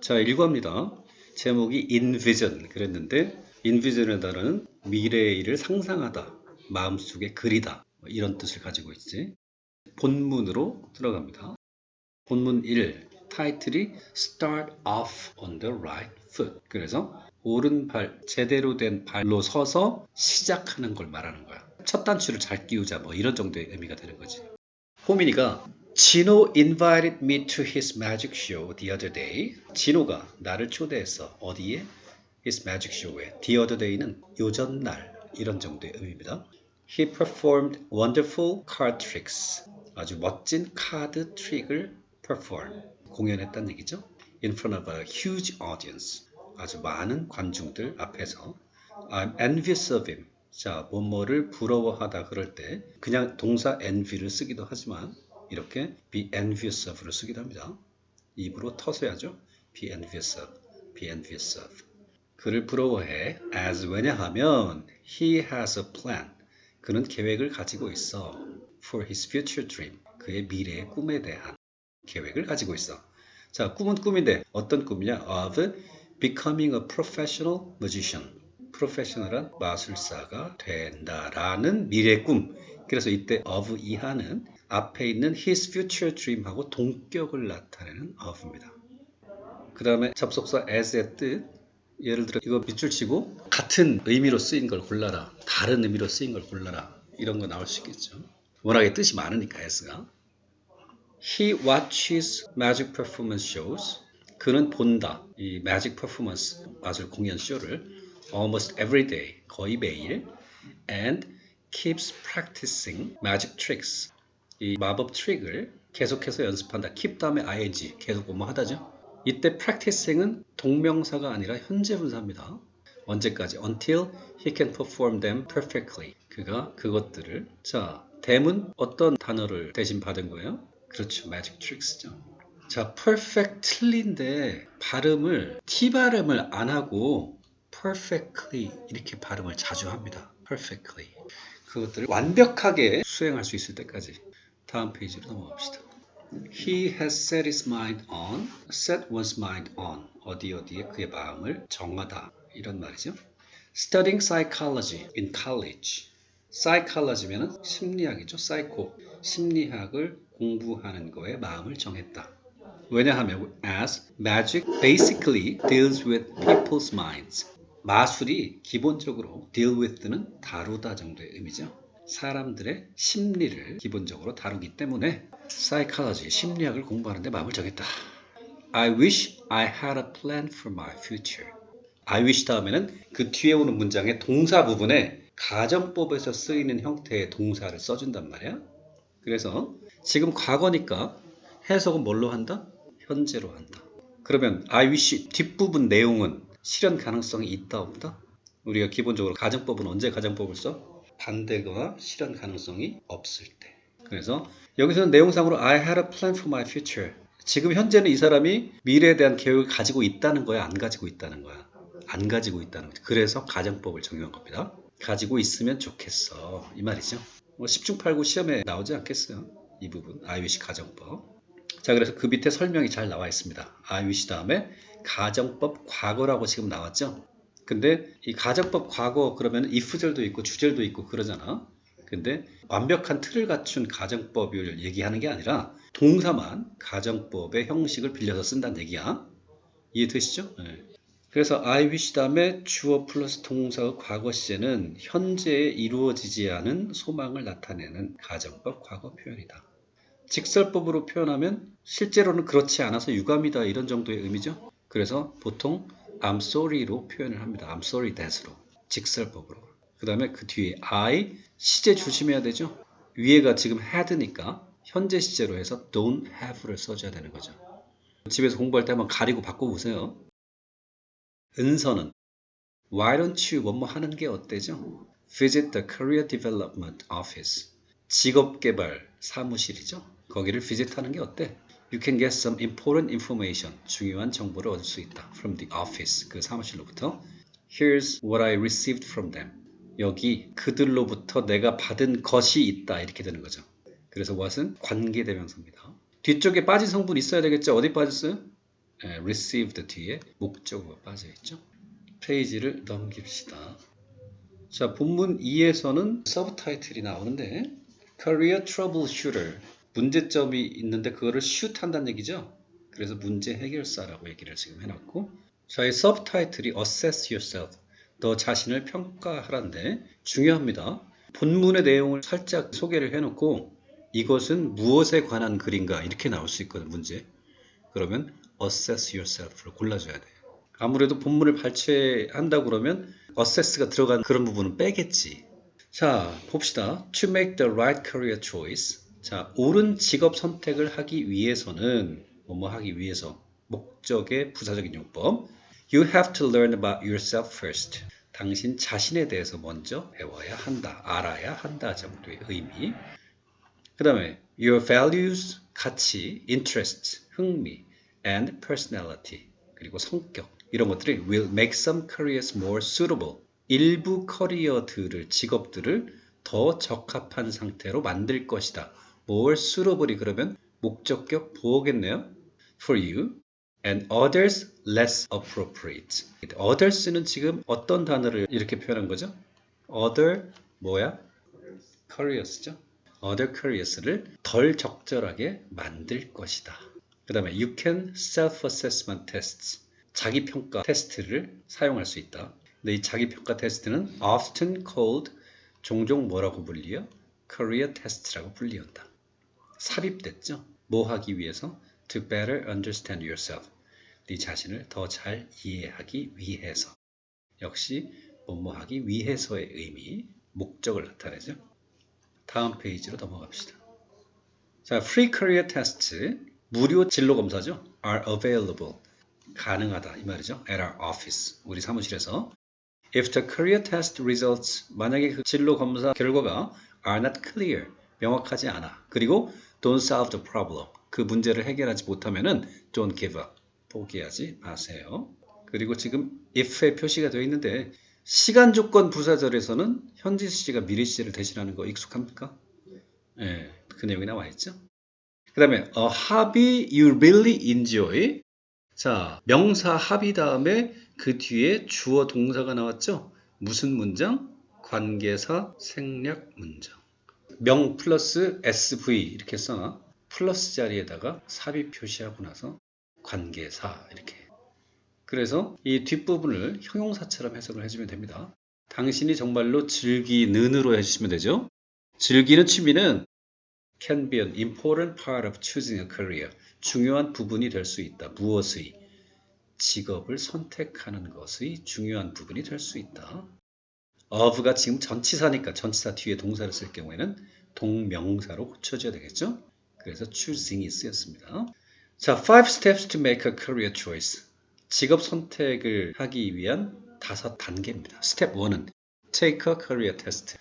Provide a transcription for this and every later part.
자, 일과입니다. 제목이 envision 그랬는데 envision의 단어는 미래의 일을 상상하다, 마음속에 그리다 뭐 이런 뜻을 가지고 있지. 본문으로 들어갑니다. 본문 1 타이틀이 Start off on the right foot. 그래서 오른발 제대로 된 발로 서서 시작하는 걸 말하는 거야. 첫 단추를 잘 끼우자 뭐 이런 정도의 의미가 되는 거지. 호민이가 진호 invited me to his magic show the other day. 진호가 나를 초대했어. 어디에? his magic show에. the other day는 요전날 이런 정도의 의미입니다. He performed wonderful card tricks. 아주 멋진 카드 트릭을 perform. 공연했다는 얘기죠. In front of a huge audience. 아주 많은 관중들 앞에서. I'm envious of him. 자, 뭐뭐를 부러워하다 그럴 때 그냥 동사 envy를 쓰기도 하지만 이렇게 be envious of를 쓰기도 합니다. 입으로 터서야죠. be envious of, be envious of. 그를 부러워해. as 왜냐하면 he has a plan. 그는 계획을 가지고 있어. for his future dream. 그의 미래의 꿈에 대한 계획을 가지고 있어. 자, 꿈은 꿈인데 어떤 꿈이냐? of becoming a professional magician. 프로페셔널한 마술사가 된다라는 미래 꿈. 그래서 이때 of 이하는 앞에 있는 his future dream하고 동격을 나타내는 of입니다. 그 다음에 접속사 as의 뜻. 예를 들어 이거 밑줄 치고 같은 의미로 쓰인 걸 골라라. 다른 의미로 쓰인 걸 골라라. 이런 거 나올 수 있겠죠. 워낙에 뜻이 많으니까 s가. He watches magic performance shows. 그는 본다. 이 magic performance 마술 공연 쇼를 almost every day. 거의 매일. And keeps practicing magic tricks. 이 마법 트릭을 계속해서 연습한다. keep 다음에 ing 계속 뭐뭐 하다죠. 이때 practicing은 동명사가 아니라 현재 분사입니다. 언제까지? until he can perform them perfectly. 그가 그것들을 자 대문 어떤 단어를 대신 받은 거예요? 그렇죠. magic tricks죠. 자 perfectly인데 발음을 t 발음을 안 하고 perfectly 이렇게 발음을 자주 합니다. perfectly 그것들을 완벽하게 수행할 수 있을 때까지 다음 페이지로 넘어갑시다. He has set his mind on, set one's mind on 어디 어디에 그의 마음을 정하다 이런 말이죠. Studying psychology in college. psychology면은 심리학이죠. psycho 심리학을 공부하는 거에 마음을 정했다. 왜냐하면 as magic basically deals with people's minds. 마술이 기본적으로 deal with는 다루다 정도의 의미죠. 사람들의 심리를 기본적으로 다루기 때문에 psychology, 심리학을 공부하는데 마음을 정했다. I wish I had a plan for my future. I wish 다음에는 그 뒤에 오는 문장의 동사 부분에 가정법에서 쓰이는 형태의 동사를 써준단 말이야. 그래서 지금 과거니까 해석은 뭘로 한다? 현재로 한다. 그러면 I wish 뒷부분 내용은 실현 가능성이 있다 없다? 우리가 기본적으로 가정법은 언제 가정법을 써? 반대가 실현 가능성이 없을 때. 그래서 여기서는 내용상으로 I had a plan for my future. 지금 현재는 이 사람이 미래에 대한 계획을 가지고 있다는 거야, 안 가지고 있다는 거야. 안 가지고 있다는 거죠. 그래서 가정법을 적용한 겁니다. 가지고 있으면 좋겠어. 이 말이죠. 뭐 10중 8구 시험에 나오지 않겠어요. 이 부분. I wish 가정법. 자, 그래서 그 밑에 설명이 잘 나와 있습니다. I wish 다음에 가정법 과거라고 지금 나왔죠. 근데 이 가정법 과거 그러면 if절도 있고 주절도 있고 그러잖아. 근데 완벽한 틀을 갖춘 가정법을 얘기하는 게 아니라 동사만 가정법의 형식을 빌려서 쓴다는 얘기야. 이해되시죠? 네. 그래서 I wish 다음에 주어 플러스 동사의 과거 시제는 현재에 이루어지지 않은 소망을 나타내는 가정법 과거 표현이다. 직설법으로 표현하면 실제로는 그렇지 않아서 유감이다 이런 정도의 의미죠. 그래서 보통 I'm sorry로 표현을 합니다. I'm sorry that으로 직설법으로. 그 다음에 그 뒤에 I 시제 조심해야 되죠. 위에가 지금 had니까 현재 시제로 해서 don't have를 써줘야 되는 거죠. 집에서 공부할 때 한번 가리고 바꿔보세요. 은서는 Why don't you 뭐뭐 하는 게 어때죠? Visit the Career Development Office. 직업개발 사무실이죠. 거기를 visit하는 게 어때? You can get some important information. 중요한 정보를 얻을 수 있다. From the office. 그 사무실로부터. Here's what I received from them. 여기 그들로부터 내가 받은 것이 있다. 이렇게 되는 거죠. 그래서 what은 관계대명사입니다. 뒤쪽에 빠진 성분 있어야 되겠죠? 어디 빠졌어요? 예, received 뒤에 목적어가 빠져 있죠. 페이지를 넘깁시다. 자, 본문 2에서는 서브타이틀이 나오는데 Career Troubleshooter 문제점이 있는데 그거를 shoot 한다는 얘기죠. 그래서 문제 해결사라고 얘기를 지금 해놨고 저의 서브타이틀이 Assess Yourself 너 자신을 평가하라인데 중요합니다. 본문의 내용을 살짝 소개를 해놓고 이것은 무엇에 관한 글인가 이렇게 나올 수 있거든 문제. 그러면 assess yourself를 골라줘야 돼. 아무래도 본문을 발췌한다 그러면 assess가 들어간 그런 부분은 빼겠지. 자, 봅시다. To make the right career choice. 자, 옳은 직업 선택을 하기 위해서는 뭐뭐 하기 위해서 목적의 부사적인 용법. You have to learn about yourself first. 당신 자신에 대해서 먼저 배워야 한다. 알아야 한다 정도의 의미. 그 다음에 your values, 가치, interests, 흥미, and personality, 그리고 성격 이런 것들이 will make some careers more suitable. 일부 커리어들을, 직업들을 더 적합한 상태로 만들 것이다. More suitable이 그러면 목적격 보호겠네요. for you and others less appropriate. others는 지금 어떤 단어를 이렇게 표현한 거죠? other 뭐야? careers죠. other careers를 덜 적절하게 만들 것이다. 그 다음에 you can self-assessment tests. 자기평가 테스트를 사용할 수 있다. 근데 이 자기평가 테스트는 often called 종종 뭐라고 불리요? career test라고 불리운다. 삽입됐죠? 뭐 하기 위해서? to better understand yourself. 네 자신을 더 잘 이해하기 위해서. 역시 뭐뭐 하기 위해서의 의미, 목적을 나타내죠. 다음 페이지로 넘어갑시다. 자, free career test, 무료 진로 검사죠. are available, 가능하다 이 말이죠. at our office, 우리 사무실에서. If the career test results, 만약에 그 진로 검사 결과가 are not clear, 명확하지 않아. 그리고 don't solve the problem, 그 문제를 해결하지 못하면은 don't give up, 포기하지 마세요. 그리고 지금 if에 표시가 되어 있는데 시간 조건 부사절에서는 현지 시가 미래 시를 대신하는 거 익숙합니까? 예, 그 내용이 나와 있죠. 그 다음에 a hobby you really enjoy. 자, 명사 합이 다음에 그 뒤에 주어 동사가 나왔죠. 무슨 문장? 관계사 생략 문장. 명 플러스 SV 이렇게 써놔. 플러스 자리에다가 삽입 표시하고 나서 관계사 이렇게. 그래서 이 뒷부분을 형용사처럼 해석을 해주면 됩니다. 당신이 정말로 즐기는으로 해주시면 되죠. 즐기는 취미는 can be an important part of choosing a career. 중요한 부분이 될 수 있다. 무엇의? 직업을 선택하는 것의 중요한 부분이 될 수 있다. Of가 지금 전치사니까 전치사 뒤에 동사를 쓸 경우에는 동명사로 고쳐줘야 되겠죠? 그래서 choosing이 쓰였습니다. 자, five steps to make a career choice. 직업 선택을 하기 위한 다섯 단계입니다. 스텝 1은 take a career test.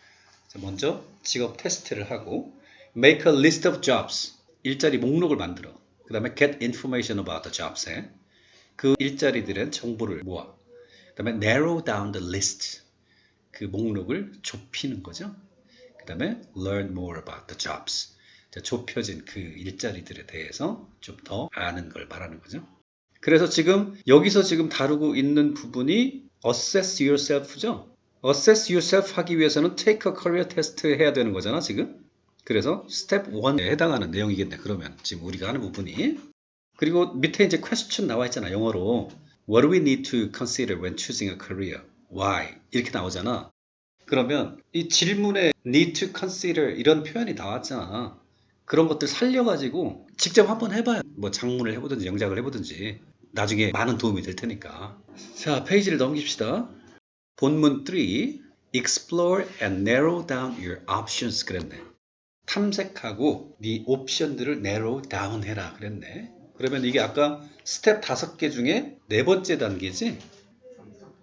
자, 먼저 직업 테스트를 하고 make a list of jobs. 일자리 목록을 만들어. 그 다음에 get information about the jobs에 그 일자리들의 정보를 모아. 그 다음에 narrow down the list. 그 목록을 좁히는 거죠. 그 다음에 learn more about the jobs. 자, 좁혀진 그 일자리들에 대해서 좀 더 아는 걸 말하는 거죠. 그래서 지금 여기서 지금 다루고 있는 부분이 assess yourself죠. assess yourself 하기 위해서는 take a career test 해야 되는 거잖아, 지금. 그래서 스텝 1에 해당하는 내용이겠네. 그러면 지금 우리가 하는 부분이 그리고 밑에 이제 question 나와 있잖아. 영어로 What do we need to consider when choosing a career? Why? 이렇게 나오잖아. 그러면 이 질문에 need to consider 이런 표현이 나왔잖아. 그런 것들 살려가지고 직접 한번 해봐요. 뭐 장문을 해보든지 영작을 해보든지 나중에 많은 도움이 될 테니까. 자, 페이지를 넘깁시다. 본문 3 Explore and narrow down your options 그랬네. 탐색하고 네 옵션들을 narrow down 해라 그랬네. 그러면 이게 아까 스텝 다섯 개 중에 네 번째 단계지?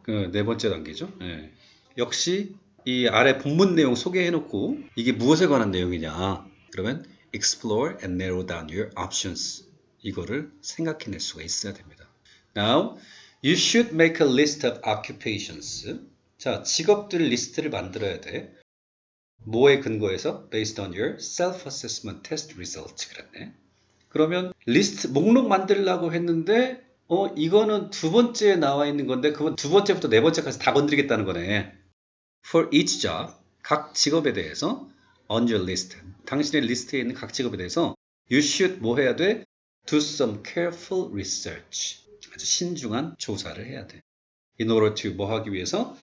그 네 번째 단계죠. 예. 역시 이 아래 본문 내용 소개해놓고 이게 무엇에 관한 내용이냐? 그러면 explore and narrow down your options. 이거를 생각해낼 수가 있어야 됩니다. Now, you should make a list of occupations. 자, 직업들 리스트를 만들어야 돼. 뭐에 근거해서? Based on your self-assessment test results. 그랬네. 그러면 리스트, 목록 만들려고 했는데 어, 이거는 두 번째에 나와 있는 건데, 그건 두 번째부터 네 번째까지 다 건드리겠다는 거네. For each job, 각 직업에 대해서, on your list, 당신의 리스트에 있는 각 직업에 대해서, you should 뭐 해야 돼? Do some careful research. 아주 신중한 조사를 해야 돼. In order to 뭐 하기 위해서?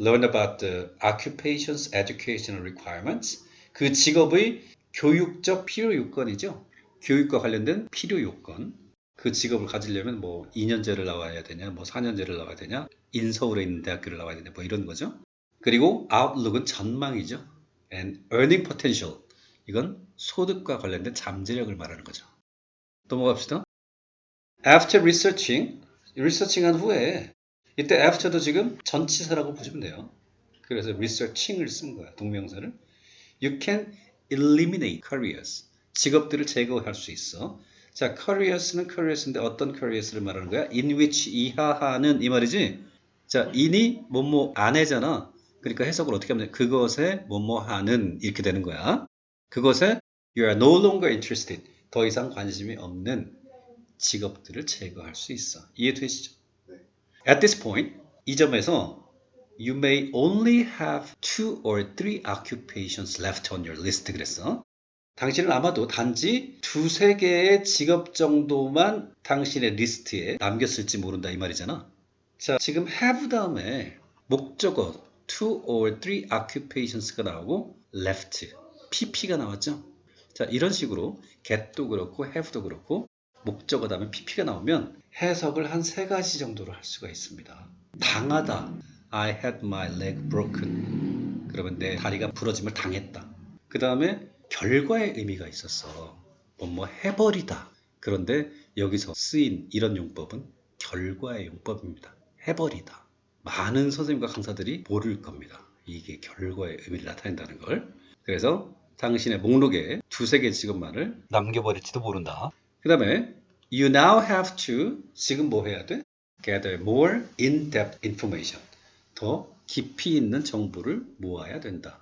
Learn about the occupation's educational requirements. 그 직업의 교육적 필요 요건이죠. 교육과 관련된 필요 요건. 그 직업을 가지려면 뭐 2년제를 나와야 되냐, 뭐 4년제를 나와야 되냐, 인서울에 있는 대학교를 나와야 되냐, 뭐 이런 거죠. 그리고 outlook은 전망이죠. and earning potential. 이건 소득과 관련된 잠재력을 말하는 거죠. 넘어갑시다. After researching, 리서칭한 후에 이때 after도 지금 전치사라고 보시면 돼요. 그래서 researching을 쓴 거야, 동명사를. You can eliminate careers. 직업들을 제거할 수 있어. 자, careers는 careers인데 어떤 careers를 말하는 거야? in which 이하하는 이 말이지. 자, in이 뭐뭐 안에잖아. 그러니까 해석을 어떻게 하면 돼? 그것에 뭐뭐 하는 이렇게 되는 거야. 그것에 you are no longer interested. 더 이상 관심이 없는 직업들을 제거할 수 있어. 이해되시죠? At this point, 이 점에서 you may only have two or three occupations left on your list 그랬어. 당신은 아마도 단지 두세 개의 직업 정도만 당신의 리스트에 남겼을지 모른다 이 말이잖아. 자, 지금 have 다음에 목적어 two or three occupations가 나오고 left, pp가 나왔죠. 자, 이런 식으로 get도 그렇고 have도 그렇고 목적어 다음에 pp가 나오면 해석을 한 세 가지 정도로 할 수가 있습니다. 당하다. I had my leg broken. 그러면 내 다리가 부러짐을 당했다. 그 다음에 결과의 의미가 있었어. 뭐뭐 해버리다. 그런데 여기서 쓰인 이런 용법은 결과의 용법입니다. 해버리다. 많은 선생님과 강사들이 모를 겁니다. 이게 결과의 의미를 나타낸다는 걸. 그래서 당신의 목록에 두세 개 직업만을 남겨버릴지도 모른다. 그 다음에 you now have to 지금 뭐 해야 돼? gather more in-depth information. 더 깊이 있는 정보를 모아야 된다.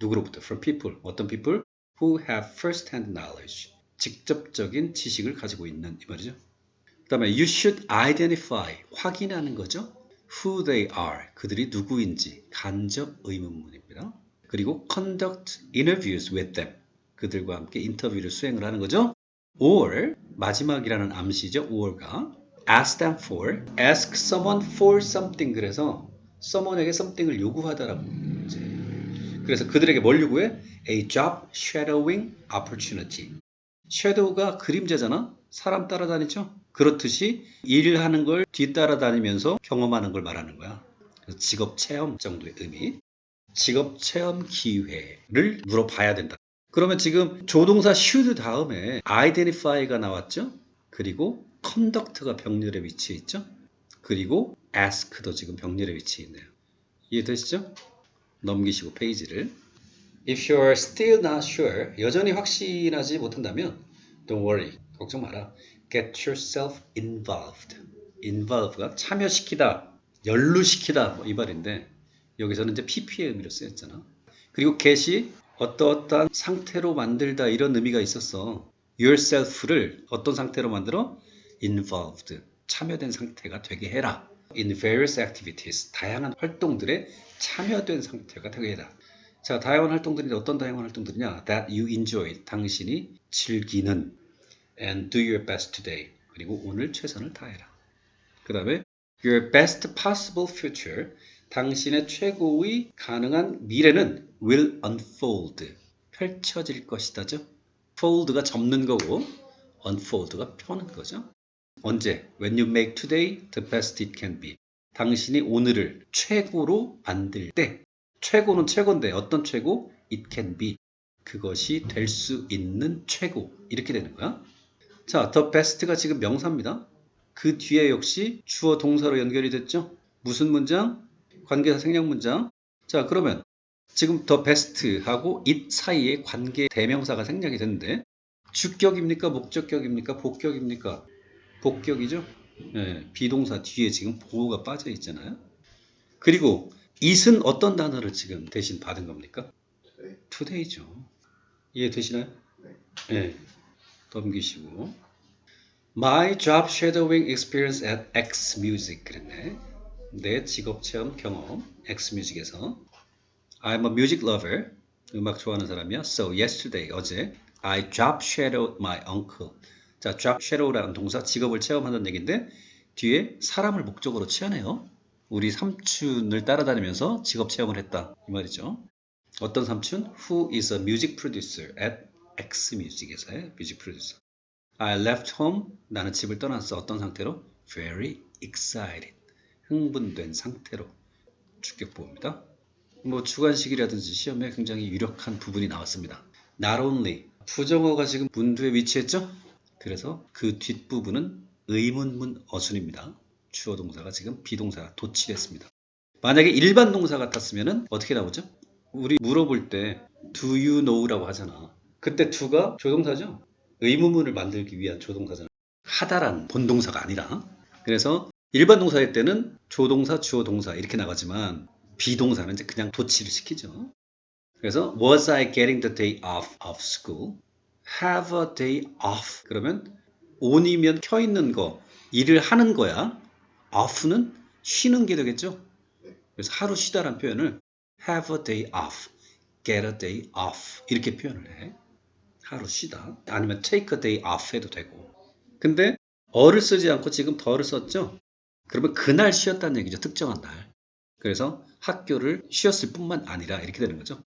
누구로부터? From people. 어떤 people? Who have first-hand knowledge. 직접적인 지식을 가지고 있는 이 말이죠. 그 다음에 you should identify. 확인하는 거죠. Who they are. 그들이 누구인지 간접 의문문입니다. 그리고 conduct interviews with them. 그들과 함께 인터뷰를 수행을 하는 거죠. or 마지막이라는 암시죠. or가 ask them for ask someone for something 그래서 someone에게 something을 요구하다라고 이제 그래서 그들에게 뭘 요구해? a job shadowing opportunity. shadow가 그림자잖아. 사람 따라다니죠. 그렇듯이 일하는 걸 뒤따라다니면서 경험하는 걸 말하는 거야. 직업 체험 정도의 의미. 직업 체험 기회를 물어봐야 된다. 그러면 지금 조동사 should 다음에 identify가 나왔죠? 그리고 conduct가 병렬에 위치해 있죠? 그리고 ask도 지금 병렬에 위치해 있네요. 이해되시죠? 넘기시고 페이지를. If you're still not sure, 여전히 확신하지 못한다면 don't worry, 걱정 마라. Get yourself involved. involve가 참여시키다, 연루시키다 뭐 이 말인데 여기서는 이제 pp의 의미로 쓰였잖아. 그리고 get이 어떠어떠한 상태로 만들다 이런 의미가 있었어. yourself를 어떤 상태로 만들어? involved. 참여된 상태가 되게 해라. In various activities. 다양한 활동들에 참여된 상태가 되게 해라. 자, 다양한 활동들이 어떤 다양한 활동들이냐? that you enjoy. 당신이 즐기는 and do your best today. 그리고 오늘 최선을 다해라. 그 다음에 your best possible future. 당신의 최고의 가능한 미래는 will unfold. 펼쳐질 것이다죠. fold가 접는 거고 unfold가 펴는 거죠. 언제? When you make today the best it can be. 당신이 오늘을 최고로 만들 때 최고는 최고인데 어떤 최고? It can be. 그것이 될 수 있는 최고. 이렇게 되는 거야. 자, the best가 지금 명사입니다. 그 뒤에 역시 주어 동사로 연결이 됐죠? 무슨 문장? 관계사 생략 문장. 자, 그러면 지금 the best하고 it 사이에 관계 대명사가 생략이 됐는데 주격입니까? 목적격입니까? 복격입니까? 복격이죠? 예, 비동사 뒤에 지금 보호가 빠져 있잖아요. 그리고 it은 어떤 단어를 지금 대신 받은 겁니까? today죠. 이해되시나요? 네. 넘기시고 My job shadowing experience at X Music 그랬네. 내 직업 체험 경험 X Music에서 I'm a music lover. 음악 좋아하는 사람이야. So yesterday 어제 I job shadowed my uncle. 자, job shadow라는 동사 직업을 체험한다는 얘기인데 뒤에 사람을 목적으로 취하네요. 우리 삼촌을 따라다니면서 직업 체험을 했다 이 말이죠. 어떤 삼촌? Who is a music producer at X Music에서의 music producer. I left home. 나는 집을 떠났어. 어떤 상태로? Very excited. 흥분된 상태로. 주격보입니다. 뭐 주관식이라든지 시험에 굉장히 유력한 부분이 나왔습니다. Not only 부정어가 지금 문두에 위치했죠? 그래서 그 뒷부분은 의문문 어순입니다. 주어 동사가 지금 비동사가 도치됐습니다. 만약에 일반 동사 같았으면 어떻게 나오죠? 우리 물어볼 때 do you know라고 하잖아. 그때 do가 조동사죠? 의문문을 만들기 위한 조동사잖아. 하다란 본동사가 아니라. 그래서 일반 동사일 때는 조동사, 주어 동사 이렇게 나가지만 비동사는 이제 그냥 도치를 시키죠. 그래서 was I getting the day off of school? Have a day off. 그러면 on이면 켜 있는 거, 일을 하는 거야. off는 쉬는 게 되겠죠. 그래서 하루 쉬다란 표현을 have a day off, get a day off 이렇게 표현을 해. 하루 쉬다. 아니면 take a day off 해도 되고. 근데 어를 쓰지 않고 지금 더를 썼죠? 그러면 그날 쉬었다는 얘기죠. 특정한 날. 그래서 학교를 쉬었을 뿐만 아니라 이렇게 되는 거죠.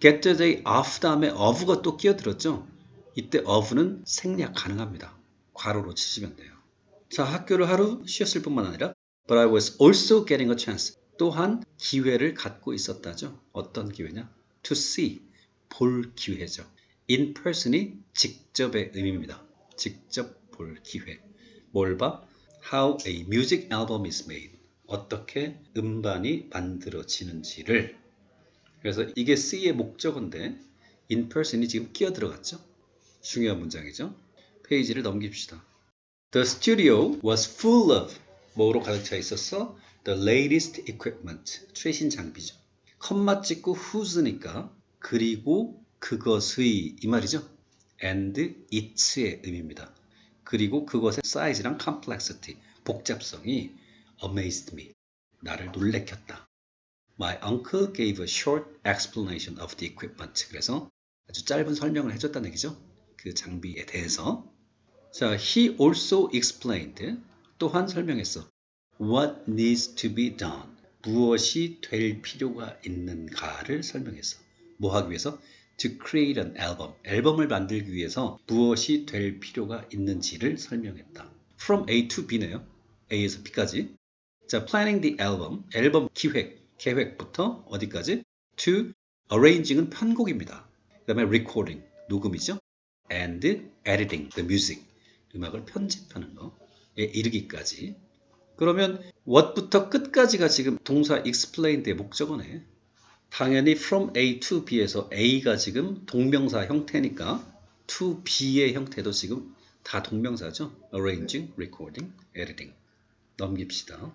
get the day off 다음에 of가 또 끼어들었죠. 이때 of는 생략 가능합니다. 괄호로 치시면 돼요. 자, 학교를 하루 쉬었을 뿐만 아니라 but I was also getting a chance. 또한 기회를 갖고 있었다죠. 어떤 기회냐? to see, 볼 기회죠. in person이 직접의 의미입니다. 직접 볼 기회. 뭘 봐? How a music album is made. 어떻게 음반이 만들어지는지를. 그래서 이게 C의 목적어인데 in person이 지금 끼어 들어갔죠. 중요한 문장이죠. 페이지를 넘깁시다. The studio was full of 뭐로 가득 차 있었어? The latest equipment. 최신 장비죠. 컴마 찍고 whose니까 그리고 그것의 이 말이죠. and its의 의미입니다. 그리고 그것의 사이즈랑 complexity, 복잡성이 amazed me. 나를 놀래켰다. My uncle gave a short explanation of the equipment. 그래서 아주 짧은 설명을 해줬다는 얘기죠. 그 장비에 대해서. 자, he also explained. 또한 설명했어. What needs to be done. 무엇이 될 필요가 있는가를 설명했어. 뭐 하기 위해서? To create an album. 앨범을 만들기 위해서 무엇이 될 필요가 있는지를 설명했다. From A to B네요. A에서 B까지. 자, planning the album. 앨범 기획, 계획부터 어디까지? To arranging은 편곡입니다. 그 다음에 recording, 녹음이죠. And editing the music. 음악을 편집하는 거에 이르기까지. 그러면 what부터 끝까지가 지금 동사 explained의 목적어네. 당연히 from A to B에서 A가 지금 동명사 형태니까 to B의 형태도 지금 다 동명사죠. arranging, recording, editing. 넘깁시다.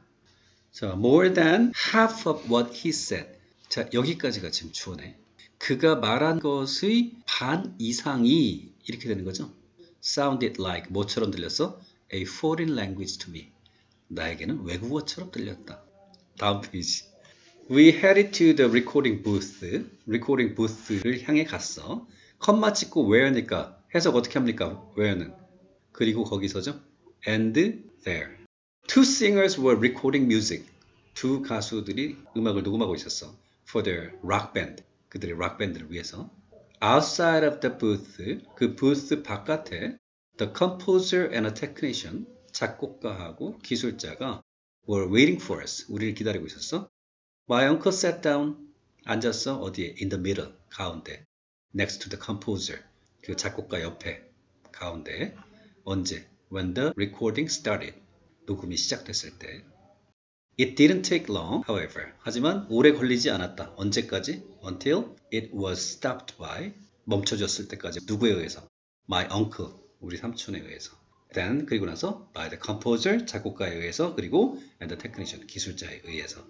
자, more than half of what he said. 자, 여기까지가 지금 주어네. 그가 말한 것의 반 이상이 이렇게 되는 거죠. sounded like 뭐처럼 들렸어? a foreign language to me. 나에게는 외국어처럼 들렸다. 다음 페이지. We headed to the recording booth. recording booth를 향해 갔어. 컴마 찍고 where니까 해석 어떻게 합니까? where는. 그리고 거기서죠. and there. Two singers were recording music. 두 가수들이 음악을 녹음하고 있었어. For their rock band. 그들의 락 밴드를 위해서. Outside of the booth. 그 부스 바깥에 the composer and a technician. 작곡가하고 기술자가 were waiting for us. 우리를 기다리고 있었어. My uncle sat down. 앉았어. 어디에? In the middle. 가운데. Next to the composer. 그 작곡가 옆에. 가운데. 언제? When the recording started. 녹음이 시작됐을 때. It didn't take long, however. 하지만 오래 걸리지 않았다. 언제까지? Until it was stopped by. 멈춰졌을 때까지. 누구에 의해서? My uncle. 우리 삼촌에 의해서. Then 그리고 나서 by the composer 작곡가에 의해서 그리고 and the technician 기술자에 의해서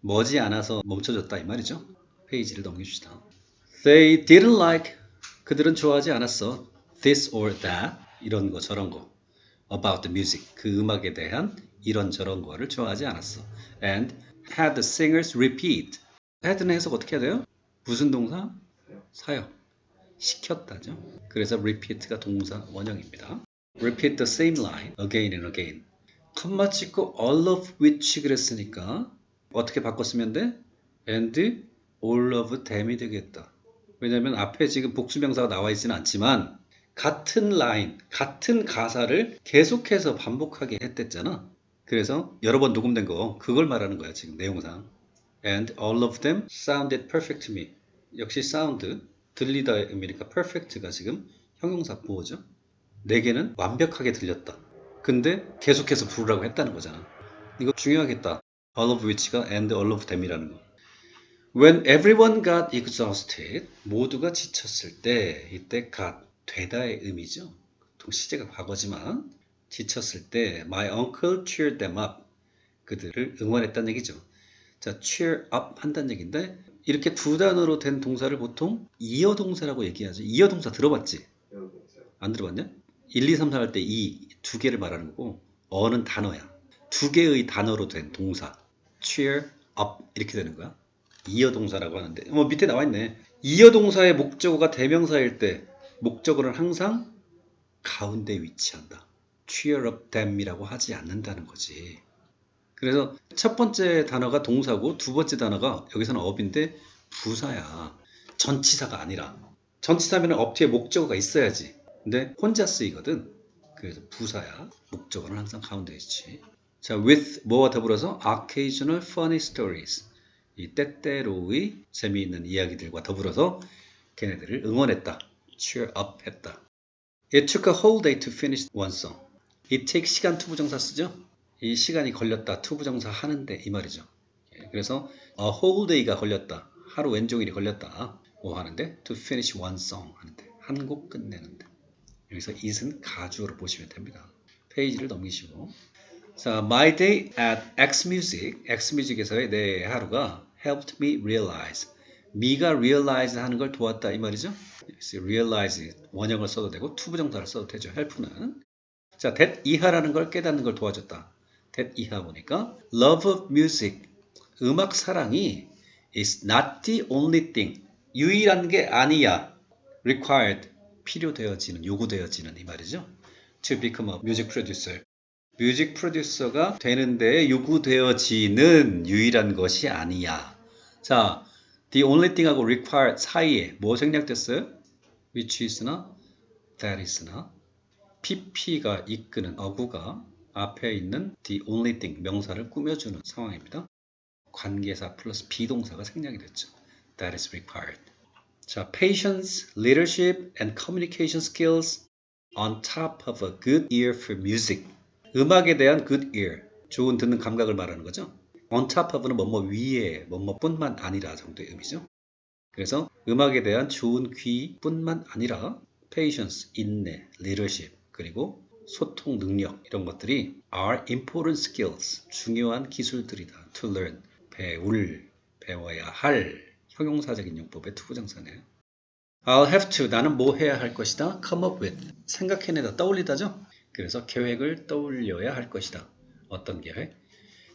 머지 않아서 멈춰졌다 이 말이죠. 페이지를 넘깁시다. They didn't like 그들은 좋아하지 않았어. This or that 이런 거 저런 거 about the music. 그 음악에 대한 이런저런 거를 좋아하지 않았어. And had the singers repeat. had는 해석 어떻게 해야 돼요? 무슨 동사? 사역. 시켰다죠. 그래서 repeat가 동사 원형입니다. repeat the same line again and again. 컴마 찍고 all of which 그랬으니까 어떻게 바꿨으면 돼? and all of them이 되겠다. 왜냐면 앞에 지금 복수명사가 나와 있지는 않지만 같은 라인, 같은 가사를 계속해서 반복하게 했댔잖아. 그래서 여러 번 녹음된 거 그걸 말하는 거야 지금 내용상. And all of them sounded perfect to me. 역시 사운드 들리다의 의미니까 perfect가 지금 형용사 보호죠. 내게는 완벽하게 들렸다. 근데 계속해서 부르라고 했다는 거잖아. 이거 중요하겠다. all of which가 and all of them이라는 거. When everyone got exhausted, 모두가 지쳤을 때, 이때 got, 되다의 의미죠. 보통 시제가 과거지만, 지쳤을 때, my uncle cheered them up. 그들을 응원했다는 얘기죠. 자, cheer up 한다는 얘기인데, 이렇게 두 단어로 된 동사를 보통 이어 동사라고 얘기하죠. 이어 동사 들어봤지? 안 들어봤냐? 1, 2, 3, 4 할 때 이 두 개를 말하는 거고, 어는 단어야. 두 개의 단어로 된 동사. cheer up. 이렇게 되는 거야. 이어 동사라고 하는데 뭐 밑에 나와 있네. 이어 동사의 목적어가 대명사일 때 목적어는 항상 가운데 위치한다. cheer up them이라고 하지 않는다는 거지. 그래서 첫 번째 단어가 동사고 두 번째 단어가 여기서는 up인데 부사야. 전치사가 아니라. 전치사면 업 뒤에 목적어가 있어야지. 근데 혼자 쓰이거든. 그래서 부사야. 목적어는 항상 가운데 있지. 자, with 뭐와 더불어서 occasional funny stories. 이 때때로의 재미있는 이야기들과 더불어서 걔네들을 응원했다. Cheer up 했다. It took a whole day to finish one song. It takes 시간 투부정사 쓰죠? 이 시간이 걸렸다. 투부정사 하는데 이 말이죠. 예, 그래서 a whole day가 걸렸다. 하루 왼종일이 걸렸다. 뭐 하는데? to finish one song 하는데. 한 곡 끝내는데. 여기서 it은 가주어로 보시면 됩니다. 페이지를 넘기시고 자, my day at X Music, X Music에서의 내 하루가 helped me realize. Me가 realize 하는 걸 도왔다 이 말이죠. realize 원형을 써도 되고 투부정사를 써도 되죠. help는. 자, that 이하라는 걸 깨닫는 걸 도와줬다. that 이하 보니까 love of music, 음악 사랑이 is not the only thing. 유일한 게 아니야. required, 필요되어지는, 요구되어지는 이 말이죠. to become a music producer. 뮤직 프로듀서가 되는데 요구되어지는 유일한 것이 아니야. 자, the only thing하고 required 사이에 뭐 생략됐어요? which is나 that is나 pp가 이끄는 어구가 앞에 있는 the only thing 명사를 꾸며주는 상황입니다. 관계사 플러스 비동사가 생략이 됐죠. that is required. 자, patience, leadership and communication skills on top of a good ear for music. 음악에 대한 good ear, 좋은 듣는 감각을 말하는 거죠. On top of는 뭐뭐 위에, 뭐뭐뿐만 아니라 정도의 의미죠. 그래서 음악에 대한 좋은 귀뿐만 아니라 patience, 인내, leadership, 그리고 소통 능력 이런 것들이 are important skills, 중요한 기술들이다. to learn, 배울, 배워야 할 형용사적인 용법의 투부정사네요. I'll have to, 나는 뭐 해야 할 것이다. come up with, 생각해내다, 떠올리다죠. 그래서 계획을 떠올려야 할 것이다. 어떤 계획?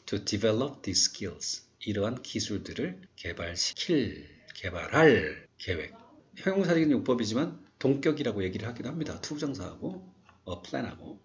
To develop these skills. 이러한 기술들을 개발시킬, 개발할 계획. 형용사적인 용법이지만 동격이라고 얘기를 하기도 합니다. 투부정사하고 어, 플랜하고.